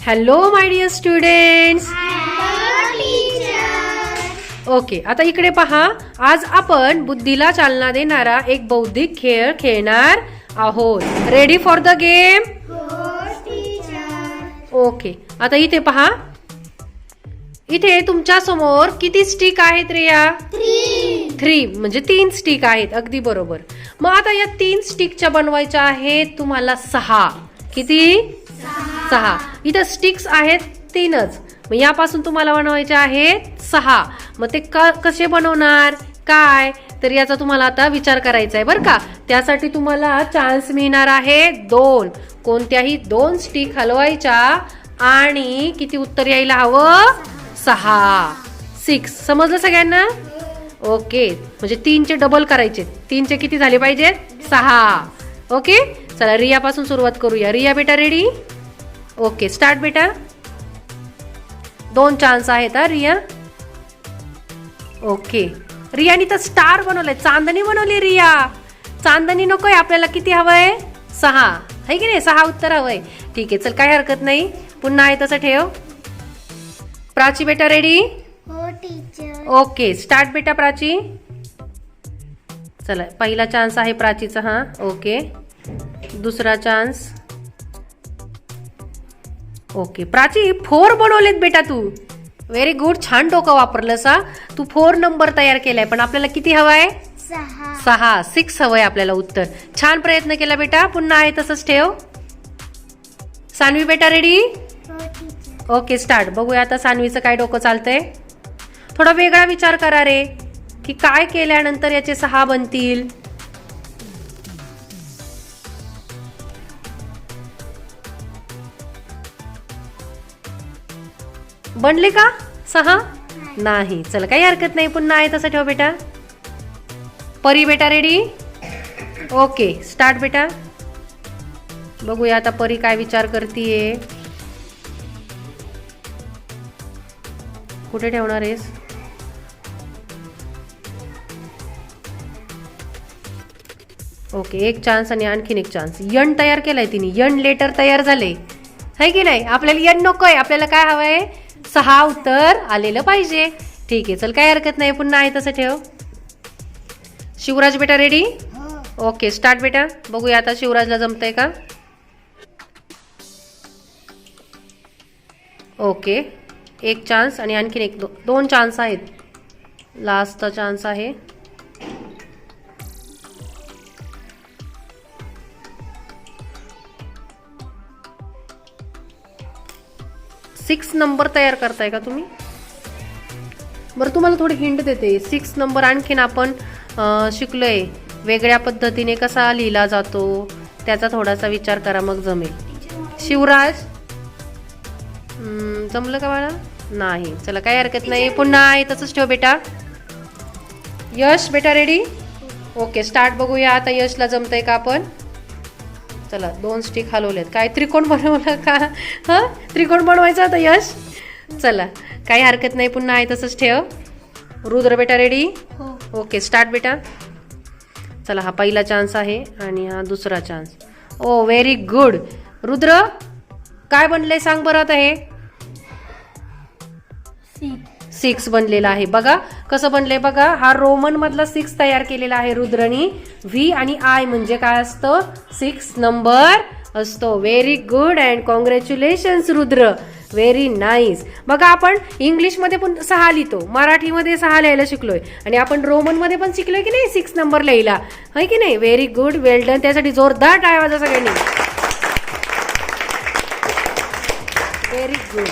Hello my dear students okay आता इकडे पहा. आज आपण बुद्धीला चालना देणारा एक बौद्धिक खेळ खेळणार आहोत. Ready for the game okay आता इथे पहा. इथे तुमच्यासमोर किती स्टिक आहेत रिया? थ्री म्हणजे तीन स्टिक आहेत अगदी बरोबर. मग आता या तीन स्टिकच्या बनवायच्या आहेत तुम्हाला सहा. किती? सहा. इथं स्टिक्स आहेत तीनच. मग यापासून तुम्हाला बनवायचे आहेत सहा. मग ते क कसे बनवणार? काय? तर याचा तुम्हाला आता विचार करायचा आहे बरं का? त्यासाठी तुम्हाला चान्स मिळणार आहे दोन. कोणत्याही दोन स्टिक हलवायच्या आणि किती उत्तर यायला हवं? सहा. सिक्स समजलं सगळ्यांना? ओके. म्हणजे तीनचे डबल करायचे. तीनचे किती झाले पाहिजेत सहा. ओके? चला रियापासून सुरुवात करूया. रिया बेटा रेडी ओके स्टार्ट बेटा. दोन चान्स आहेत हा रिया. ओके. रियानी तर स्टार बनवलाय. चांदणी बनवली रिया. चांदणी नकोय आपल्याला किती हवंय? सहा. आहे की नाही? सहा उत्तर हवंय. ठीक आहे चल काय हरकत नाही. पुन्हा आहे तसं ठेव. प्राची बेटा रेडी ओके स्टार्ट बेटा प्राची. चला पहिला चान्स आहे प्राचीचा हा. ओके. दुसरा चान्स ओके. प्राची फोर बनवलेत बेटा तू. व्हेरी गुड छान डोकं वापरलंस हा. तू फोर नंबर तयार केलाय पण आपल्याला किती हवाय? सहा. सहा. सिक्स हवंय आपल्याला उत्तर. छान प्रयत्न केला बेटा पुन्हा आहे तसंच ठेव. सानवी बेटा रेडी हो ओके स्टार्ट बघूया आता सानवीचं काय डोकं चालतंय. थोडा वेगळा विचार करा रे. की काय केल्यानंतर याचे सहा बनतील? बनले का? सहा? नाही. चल काही हरकत नाही. पुन्हा आहे तसं ठेव बेटा. परी बेटा रेडी ओके स्टार्ट बेटा. बघूया आता परी काय विचार करतीये. कुठे ठेवणार आहेस? ओके एक चान्स आणि आणखीन एक चान्स यन तयार केलाय तिने. यन लेटर तयार झाले. आहे की नाही? आपल्याला यन नकोय. आपल्याला काय हवंय? सहा उत्तर आलेलं पाहिजे. ठीक आहे चल काय हरकत नाही. पुन्हा आहे तसं ठेव. शिवराज बेटा रेडी ओके स्टार्ट बेटा. बघूया आता शिवराजला जमतंय का? ओके एक चान्स आणि आणखीन एक दो, दोन चान्स आहेत. लास्टचा चान्स आहे. सिक्स नंबर तयार करताय का तुम्ही? बरं तुम्हाला थोडी हिंट देते. सिक्स नंबर आणखीन आपण शिकलो शिकलोय. वेगळ्या पद्धतीने कसा लिहिला जातो त्याचा थोडासा विचार करा मग जमेल. शिवराज? जमलं का बाळा? नाही. चला काही हरकत नाही. पुन्हा आहे तसंच ठेव बेटा. यश बेटा रेडी ओके स्टार्ट बघूया. आता यशला जमतंय का आपण? चला दोन स्टिक हलवलेत. काय त्रिकोण बनवलं का? हां? त्रिकोण बनवायचं आता यश? चला काही हरकत नाही पुन्हा आहे तसंच ठेव. रुद्र बेटा रेडी ओके स्टार्ट बेटा. चला हा पहिला चान्स आहे आणि हा दुसरा chance oh very good Rudra काय बनले सांग बरं आता हे. सिक्स बनलेला आहे. बघा कसं बनलंय बघा हा रोमन मधला सिक्स तयार केलेला आहे रुद्रनी. व्ही आणि आय म्हणजे काय असतं? सिक्स नंबर असतो. Very good and congratulations Rudra. Very nice बघा आपण इंग्लिशमध्ये पण सहा लिहितो. मराठीमध्ये सहा लिहायला शिकलोय. आणि आपण रोमनमध्ये पण शिकलोय की नाही? सिक्स नंबर लिहिला है की नाही? व्हेरी गुड वेल डन त्यासाठी जोरदार टाळ्या वाजा सगळ्यांनी. Very good